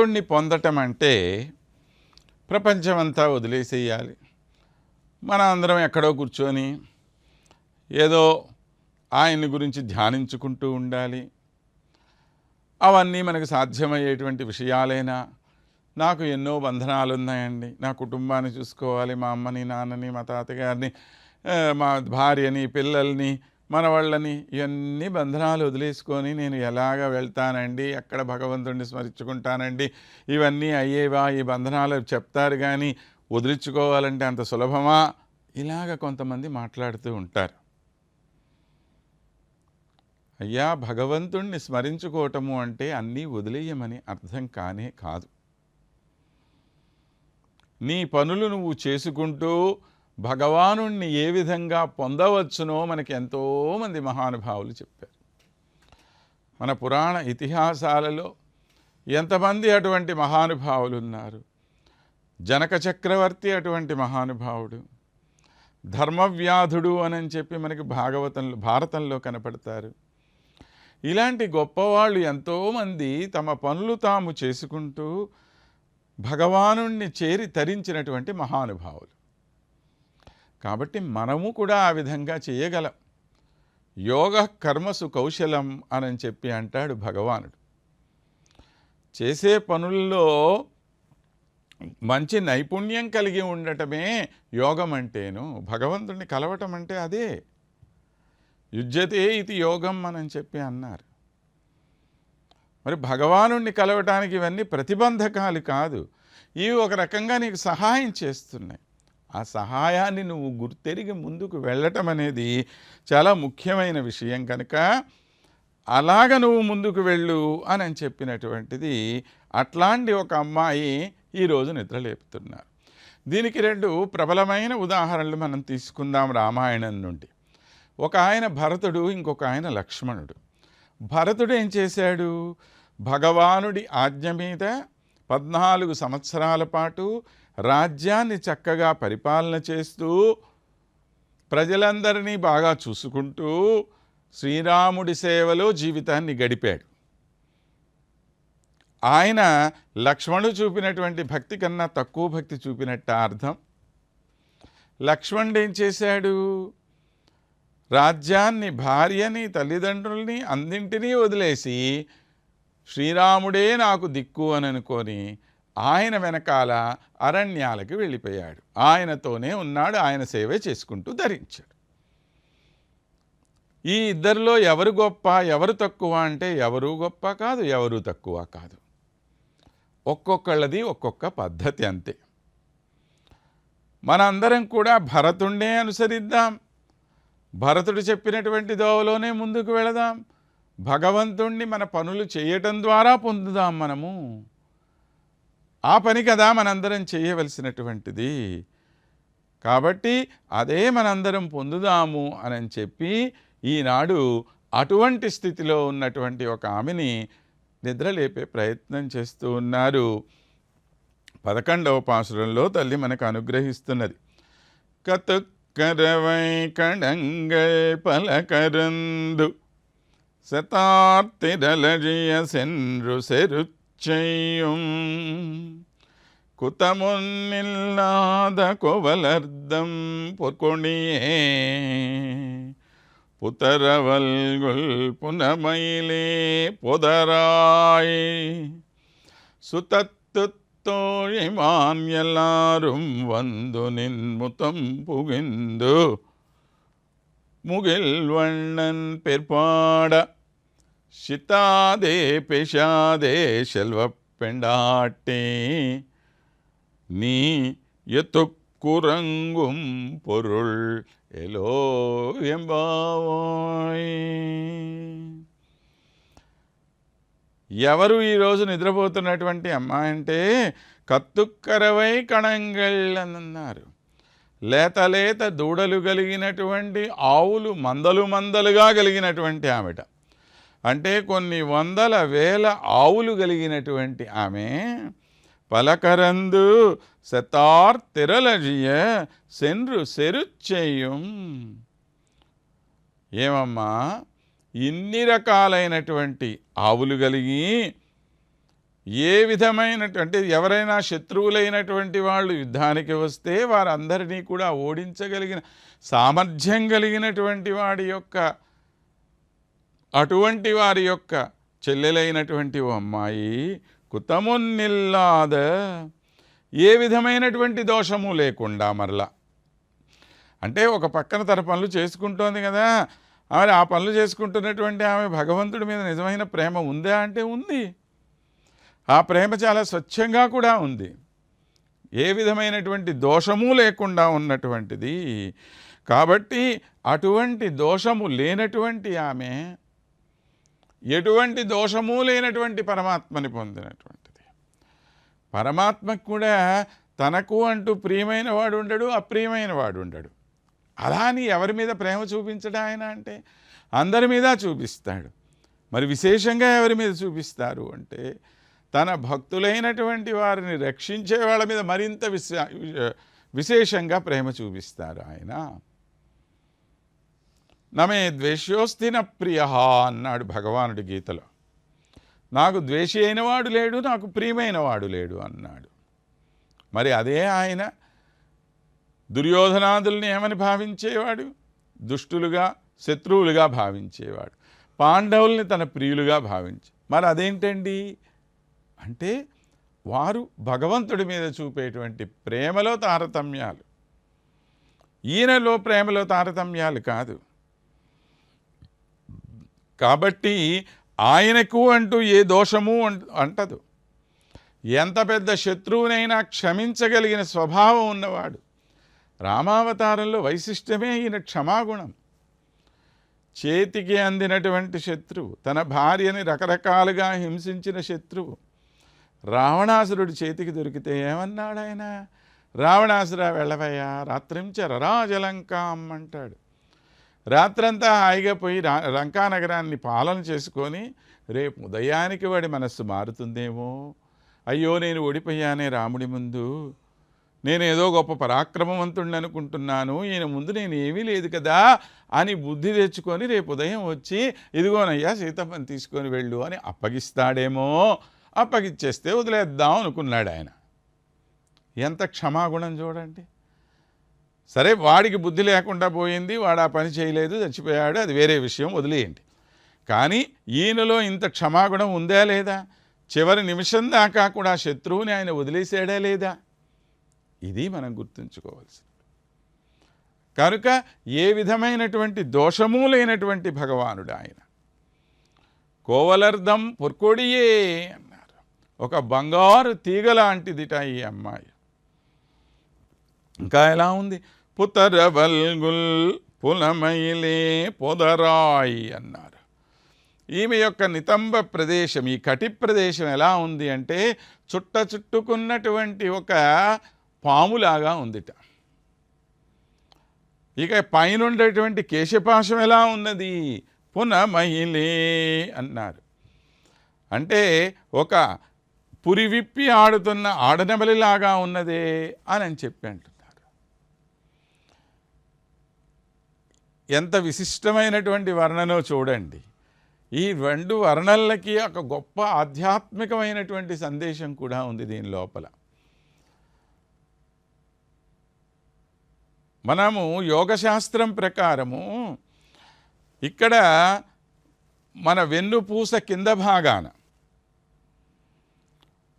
భగవంతుణ్ణి పొందటం అంటే ప్రపంచమంతా వదిలేసేయాలి. మన అందరం ఎక్కడో కూర్చొని ఏదో ఆయన్ని గురించి ధ్యానించుకుంటూ ఉండాలి. అవన్నీ మనకు సాధ్యమయ్యేటువంటి విషయాలైనా నాకు ఎన్నో బంధనాలు ఉన్నాయండి నా కుటుంబాన్ని చూసుకోవాలి. మా అమ్మని నాన్నని మా తాతగారిని మా భార్యని పిల్లల్ని మన వాళ్ళని ఇవన్నీ బంధనాలు వదిలేసుకొని నేను ఎలాగ వెళ్తానండి? ఎక్కడ భగవంతుడిని స్మరించుకుంటానండి? ఇవన్నీ అయ్యేవా? ఈ బంధనాలు చెప్తారు కానీ వదిలించుకోవాలంటే అంత సులభమా? ఇలాగ కొంతమంది మాట్లాడుతూ ఉంటారు. అయ్యా భగవంతుణ్ణి స్మరించుకోవటము అంటే అన్నీ వదిలేయమని అర్థం కానే కాదు. నీ పనులు నువ్వు చేసుకుంటూ భగవానుణ్ణి ఏ విధంగా పొందవచ్చునో మనకి ఎంతోమంది మహానుభావులు చెప్పారు. మన పురాణ ఇతిహాసాలలో ఎంతమంది అటువంటి మహానుభావులు ఉన్నారు జనక చక్రవర్తి అటువంటి మహానుభావుడు ధర్మవ్యాధుడు అని చెప్పి మనకి భాగవతంలో భారతంలో కనపడతారు. ఇలాంటి గొప్పవాళ్ళు ఎంతోమంది తమ పనులు తాము చేసుకుంటూ భగవానుణ్ణి చేరి తరించినటువంటి మహానుభావులు. కాబట్టి మనము కూడా ఆ విధంగా చేయగలం. యోగ కర్మసు కౌశలం అని చెప్పి అంటాడు భగవానుడు. చేసే పనుల్లో మంచి నైపుణ్యం కలిగి ఉండటమే యోగం అంటేను. భగవంతుడిని కలవటం అంటే అదే. యుజ్యతే ఇది యోగం అని చెప్పి అన్నారు. మరి భగవానుణ్ణి కలవటానికి ఇవన్నీ ప్రతిబంధకాలు కాదు. ఇవి ఒక రకంగా నీకు సహాయం చేస్తున్నాయి. ఆ సహాయాన్ని నువ్వు గుర్తెరిగి ముందుకు వెళ్ళటం అనేది చాలా ముఖ్యమైన విషయం కనుక అలాగ నువ్వు ముందుకు వెళ్ళు అని అని చెప్పినటువంటిది అట్లాంటి ఒక అమ్మాయి ఈరోజు నిద్రలేపుతున్నారు దీనికి రెండు ప్రబలమైన ఉదాహరణలు మనం తీసుకుందాం రామాయణం నుండి. ఒక ఆయన భరతుడు ఇంకొక ఆయన లక్ష్మణుడు. భరతుడు ఏం చేశాడు? భగవానుడి ఆజ్ఞ మీద పద్నాలుగు సంవత్సరాల పాటు రాజ్యాన్ని చక్కగా పరిపాలన చేస్తూ ప్రజలందరినీ బాగా చూసుకుంటూ శ్రీరాముడి సేవలో జీవితాన్ని గడిపాడు. ఆయన లక్ష్మణుడు చూపినటువంటి భక్తి కన్నా తక్కువ భక్తి చూపినట్ట అర్థం. లక్ష్మణుడు ఏం చేశాడు? రాజ్యాన్ని భార్యని తల్లిదండ్రుల్ని అన్నింటినీ వదిలేసి శ్రీరాముడే నాకు దిక్కు అని అనుకొని ఆయన వెనకాల అరణ్యాలకి వెళ్ళిపోయాడు. ఆయనతోనే ఉన్నాడు. ఆయన సేవే చేసుకుంటూ ధరించాడు. ఈ ఇద్దరిలో ఎవరు గొప్ప ఎవరు తక్కువ అంటే ఎవరు గొప్ప కాదు ఎవరు తక్కువ కాదు. ఒక్కొక్కళ్ళది ఒక్కొక్క పద్ధతి అంతే. మనందరం కూడా భరతుండే అనుసరిద్దాం. భరతుడు చెప్పినటువంటి దోవలోనే ముందుకు వెళదాం. భగవంతుణ్ణి మన పనులు చేయటం ద్వారా పొందుదాం మనము. ఆ పని కదా మనందరం చేయవలసినటువంటిది. కాబట్టి అదే మనందరం పొందుదాము అని చెప్పి ఈనాడు అటువంటి స్థితిలో ఉన్నటువంటి ఒక ఆమెని నిద్రలేపే ప్రయత్నం చేస్తూ ఉన్నారు. పదకొండవ పాసురంలో తల్లి మనకు అనుగ్రహిస్తున్నది. కతుక్కరవై కడంగల్ పలకరందు శతార్తిరలజియ సెన్రు செய்யும். குத்தமுன்னில்லாத கோவலர்தம் பொற்கொடியே. புத்தரவல்குள் புனமயிலே புதராய். சுத்தத்து தோழிமான் எல்லாரும் வந்து நின் முத்தம் புகிந்து. முகில் வண்ணன் பிற்பாட ಶಿತಾದೆ ಪೆಷಾದೆ ಶೆಲ್ವ ಪೆಂಡಾಟೆ నీ ಎತ್ತುಕ್ಕುರಂಗುಂ పొరుల్ ఎలో ಎಂಬಾವಾಯ್ ఎవరు ఈరోజు నిద్రపోతున్నటువంటి అమ్మాయి అంటే కత్తుక్కరవై కణంగళ్ళన్నారు లేత లేత దూడలు కలిగినటువంటి ఆవులు మందలు మందలుగా కలిగినటువంటి ఆమెట. అంటే కొన్ని వందల వేల ఆవులు కలిగినటువంటి ఆమె పలకరందు శతార్ తిరలజియ సెన్రు సెరుచ్చేయం ఏమమ్మా? ఇన్ని రకాలైనటువంటి ఆవులు కలిగి ఏ విధమైనటువంటి ఎవరైనా శత్రువులైనటువంటి వాళ్ళు యుద్ధానికి వస్తే వారందరినీ కూడా ఓడించగలిగిన సామర్థ్యం కలిగినటువంటి వాడి యొక్క అటువంటి వారి యొక్క చెల్లెలైనటువంటి ఓ అమ్మాయి కుతమున్నిల్లాద ఏ విధమైనటువంటి దోషము లేకుండా మరలా. అంటే ఒక పక్కన తన పనులు చేసుకుంటోంది కదా ఆమె ఆ పనులు చేసుకుంటున్నటువంటి ఆమె భగవంతుడి మీద నిజమైన ప్రేమ ఉందా అంటే ఉంది. ఆ ప్రేమ చాలా స్వచ్ఛంగా కూడా ఉంది. ఏ విధమైనటువంటి దోషము లేకుండా ఉన్నటువంటిది. కాబట్టి అటువంటి దోషము లేనటువంటి ఆమె ఎటువంటి దోషము లేనటువంటి పరమాత్మని పొందినటువంటిది. పరమాత్మకు కూడా తనకు అంటూ ప్రియమైన వాడు ఉండడు అప్రియమైన వాడు ఉండడు. అలా అని ఎవరి మీద ప్రేమ చూపించడం ఆయన అంటే? అందరి మీద చూపిస్తాడు. మరి విశేషంగా ఎవరి మీద చూపిస్తారు అంటే తన భక్తులైనటువంటి వారిని రక్షించే వాళ్ళ మీద మరింత విశేషంగా ప్రేమ చూపిస్తారు ఆయన. నమే ద్వేష్యోస్తి న ప్రియ అన్నాడు భగవానుడి గీతలో. నాకు ద్వేషి అయినవాడు లేడు నాకు ప్రియమైన వాడు లేడు అన్నాడు. మరి అదే ఆయన దుర్యోధనాదుల్ని ఏమని భావించేవాడు? దుష్టులుగా శత్రువులుగా భావించేవాడు. పాండవుల్ని తన ప్రియులుగా భావించి మరి అదేంటండి? అంటే వారు భగవంతుడి మీద చూపేటువంటి ప్రేమలో తారతమ్యాలు. ఈయనలో ప్రేమలో తారతమ్యాలు కాదు. కాబట్టి ఆయనకు అంటూ ఏ దోషము అంటదు. ఎంత పెద్ద శత్రువునైనా క్షమించగలిగిన స్వభావం ఉన్నవాడు. రామావతారంలో వైశిష్టమే ఈయన క్షమాగుణం. చేతికి అందినటువంటి శత్రువు తన భార్యని రకరకాలుగా హింసించిన శత్రువు. రావణాసురుడి చేతికి దొరికితే ఏమన్నాడు ఆయన రావణాసుర వెళ్ళవయ్యా రాత్రించ రాజలంకాం అంటాడు. రాత్రంతా హాయిగా పోయి రా లంకానగరాన్ని పాలన చేసుకొని రేపు ఉదయానికి వాడి మనస్సు మారుతుందేమో? అయ్యో నేను ఓడిపోయానే రాముడి ముందు. నేను ఏదో గొప్ప పరాక్రమవంతుడిని అనుకుంటున్నాను. ఈయన ముందు నేను ఏమీ లేదు కదా అని బుద్ధి తెచ్చుకొని రేపు ఉదయం వచ్చి ఇదిగోనయ్యా సీతమ్మని తీసుకొని వెళ్ళు అని అప్పగిస్తాడేమో? అప్పగిచ్చేస్తే వదిలేద్దాం అనుకున్నాడు ఆయన ఎంత క్షమాగుణం చూడండి. సరే వాడికి బుద్ధి లేకుండా పోయింది వాడు ఆ పని చేయలేదు చచ్చిపోయాడు అది వేరే విషయం వదిలేయండి. కానీ ఈయనలో ఇంత క్షమాగుణం ఉందా లేదా? చివరి నిమిషం దాకా కూడా శత్రువుని ఆయన వదిలేసాడా లేదా? ఇది మనం గుర్తుంచుకోవాల్సింది. కనుక ఏ విధమైనటువంటి దోషము లేనటువంటి భగవానుడు ఆయన. కోవలర్ధం పొర్కొడియే అన్నారు. ఒక బంగారు తీగ లాంటిదిట ఈ అమ్మాయి. ఇంకా ఎలా ఉంది? పుతరవల్గుల్ పులమైలే పొదరాయి అన్నారు. ఈమె యొక్క నితంబ ప్రదేశం ఈ కటి ప్రదేశం ఎలా ఉంది అంటే చుట్ట చుట్టుకున్నటువంటి ఒక పాములాగా ఉందిట. ఇక పైన ఉండేటువంటి కేశపాశం ఎలా ఉన్నది? పునమహిలే అన్నారు. అంటే ఒక పురి విప్పి ఆడుతున్న ఆడనబలిలాగా ఉన్నదే అని అని చెప్పి అంటున్నారు. ఎంత విశిష్టమైనటువంటి వర్ణనో చూడండి. ఈ రెండు వర్ణనలకి ఒక గొప్ప ఆధ్యాత్మికమైనటువంటి సందేశం కూడా ఉంది దీని లోపల. మనము యోగశాస్త్రం ప్రకారము ఇక్కడ మన వెన్నుపూస కింద భాగాన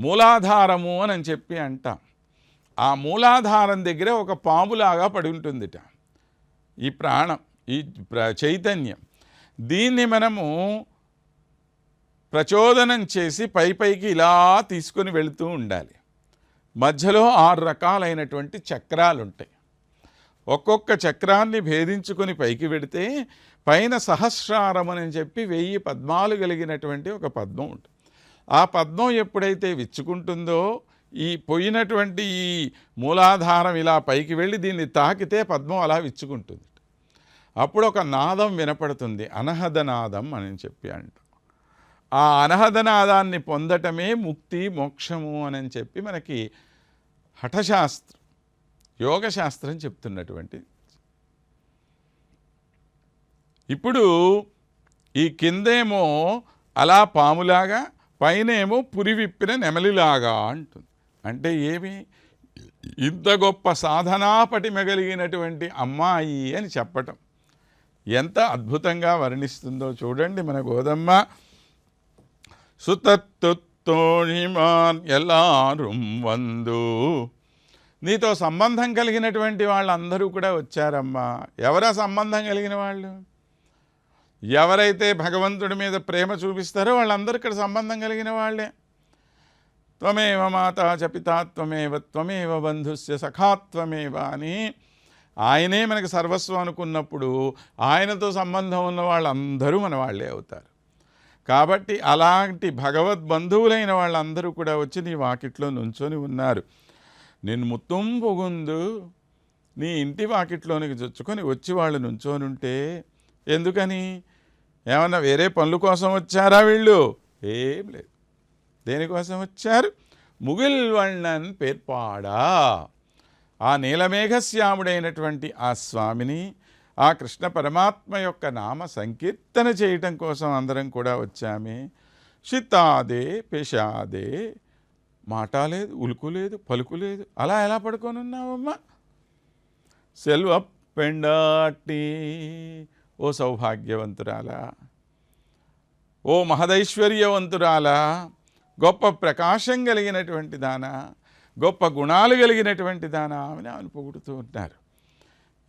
మూలాధారము అని చెప్పి అంటాం. ఆ మూలాధారం దగ్గర ఒక పాములాగా పడి ఉంటుందిట. ఈ ప్రాణం. ఈ ప్ర- చైతన్యం. దీన్ని మనము ప్రచోదనం చేసి పై పైకి ఇలా తీసుకొని వెళుతూ ఉండాలి. మధ్యలో ఆరు రకాలైనటువంటి చక్రాలు ఉంటాయి ఒక్కొక్క చక్రాన్ని భేదించుకొని పైకి పెడితే పైన సహస్రారం అని చెప్పి వెయ్యి పద్మాలు కలిగినటువంటి ఒక పద్మం ఉంటుంది. ఆ పద్మం ఎప్పుడైతే విచ్చుకుంటుందో ఈ పోయినటువంటి ఈ మూలాధారం ఇలా పైకి వెళ్ళి దీన్ని తాకితే పద్మం అలా విచ్చుకుంటుంది. అప్పుడు ఒక నాదం వినపడుతుంది. అనహదనాదం అని చెప్పి అంట ఆ అనహదనాదాన్ని పొందటమే ముక్తి మోక్షము అని చెప్పి మనకి హఠశాస్త్రం యోగశాస్త్రం చెప్తున్నటువంటి. ఇప్పుడు ఈ కిందేమో అలా పాములాగా పైనేమో పురి విప్పిన నెమలిలాగా అంటుంది. అంటే ఏమి? ఇంత గొప్ప సాధనాపటి మెగలిగినటువంటి అమ్మాయి అని చెప్పటం. ఎంత అద్భుతంగా వర్ణిస్తుందో చూడండి మన గోదమ్మ. సుతత్తుత్తోణిమాన్ ఎలారుం వందు. నీతో సంబంధం కలిగినటువంటి వాళ్ళందరూ కూడా వచ్చారమ్మా. ఎవరా సంబంధం కలిగిన వాళ్ళు? ఎవరైతే భగవంతుడి మీద ప్రేమ చూపిస్తారో వాళ్ళందరూ ఇక్కడ సంబంధం కలిగిన వాళ్ళే. త్వమేవ మాతా చ పితా త్వమేవ త్వమేవ బంధుస్య సఖాత్వమేవ అని ఆయనే మనకు సర్వస్వం అనుకున్నప్పుడు ఆయనతో సంబంధం ఉన్న వాళ్ళందరూ మన వాళ్ళే అవుతారు. కాబట్టి అలాంటి భగవద్ బంధువులైన వాళ్ళందరూ కూడా వచ్చి నీ వాకిట్లో నుంచొని ఉన్నారు. నిన్ను ముత్తం పొగుందు నీ ఇంటి వాకిట్లోనికి చొచ్చుకొని వచ్చి వాళ్ళు నుంచోనుంటే ఎందుకని? ఏమన్నా వేరే పనుల కోసం వచ్చారా వీళ్ళు? ఏం లేదు. దేనికోసం వచ్చారు? ముగిల్ పేర్పాడా? ఆ నీలమేఘశ్యాముడైనటువంటి ఆ స్వామిని ఆ కృష్ణ పరమాత్మ యొక్క నామ సంకీర్తన చేయటం కోసం అందరం కూడా వచ్చామే. షితాదే పెషాదే మాట లేదు ఉలుకు లేదు పలుకు లేదు. అలా ఎలా పడుకొని ఉన్నావమ్మా సెల్వ పెండాటి ఓ సౌభాగ్యవంతురాలా. ఓ మహదైశ్వర్యవంతురాలా. గొప్ప ప్రకాశం కలిగినటువంటి దానా. గొప్ప గుణాలు కలిగినటువంటి దాన ఆమెను ఆమెను పొగుడుతూ ఉంటారు.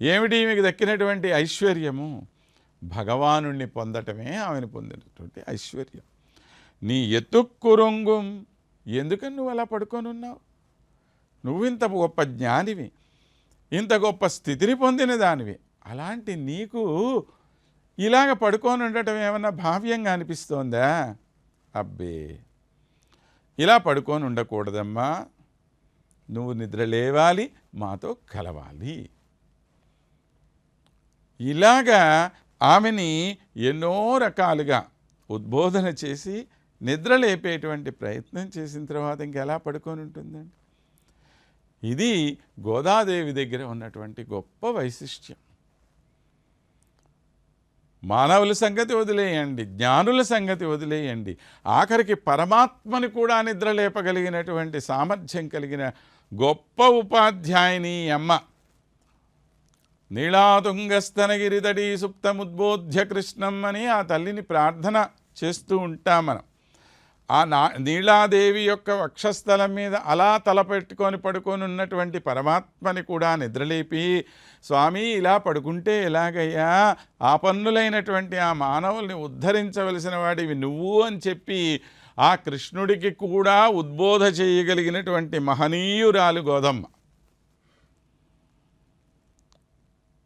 ఏమిటి మీకు దక్కినటువంటి ఐశ్వర్యము? భగవానుణ్ణి పొందటమే ఆమెను పొందినటువంటి ఐశ్వర్యం. నీ ఎత్తుక్కురొంగుం ఎందుకని నువ్వు అలా పడుకొని ఉన్నావు నువ్వు ఇంత గొప్ప జ్ఞానివి ఇంత గొప్ప స్థితిని పొందిన దానివి. అలాంటి నీకు ఇలాగ పడుకొని ఉండటం ఏమన్నా భావ్యంగా అనిపిస్తోందా? అబ్బే! ఇలా పడుకొని ఉండకూడదమ్మా. నువ్వు నిద్ర లేవాలి మాతో కలవాలి. ఇలాగా ఆమెని ఎన్నో రకాలుగా ఉద్బోధన చేసి నిద్ర లేపేటువంటి ప్రయత్నం చేసిన తర్వాత ఇంకెలా పడుకొని ఉంటుందండి? ఇది గోదాదేవి దగ్గర ఉన్నటువంటి గొప్ప వైశిష్ట్యం. మానవుల సంగతి వదిలేయండి జ్ఞానుల సంగతి వదిలేయండి. ఆఖరికి పరమాత్మని కూడా నిద్ర లేపగలిగినటువంటి సామర్థ్యం కలిగిన గొప్ప ఉపాధ్యాయుని అమ్మ. నీళాతుంగస్తనగిరితడి సుప్తముద్బోధ్య కృష్ణం అని ఆ తల్లిని ప్రార్థన చేస్తూ ఉంటాం మనం. ఆ నా నీళాదేవి యొక్క వక్షస్థలం మీద అలా తలపెట్టుకొని పడుకొని ఉన్నటువంటి పరమాత్మని కూడా నిద్రలేపి స్వామి ఇలా పడుకుంటే ఎలాగయ్యా? ఆ పన్నులైనటువంటి ఆ మానవుల్ని ఉద్ధరించవలసిన వాడివి నువ్వు అని చెప్పి ఆ కృష్ణుడికి కూడా ఉద్బోధ చేయగలిగినటువంటి మహనీయురాలు గోదమ్మ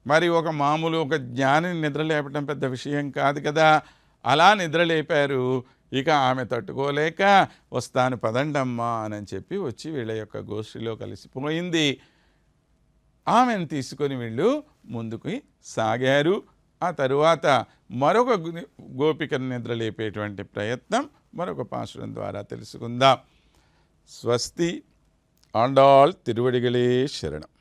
మరి ఒక మామూలు ఒక జ్ఞానిని నిద్రలేపటం పెద్ద విషయం కాదు కదా. అలా నిద్రలేపారు ఇక ఆమె తట్టుకోలేక వస్తాను పదండమ్మా అని చెప్పి వచ్చి వీళ్ళ యొక్క గోష్ఠిలో కలిసిపోయింది. ఆమెను తీసుకొని వీళ్ళు ముందుకు సాగారు. ఆ తరువాత మరొక గోపికను నిద్రలేపేటువంటి ప్రయత్నం మరొక పాశ్రం ద్వారా తెలుసుకుందాం. స్వస్తి ఆండాల్ తిరువడిగలే శరణం.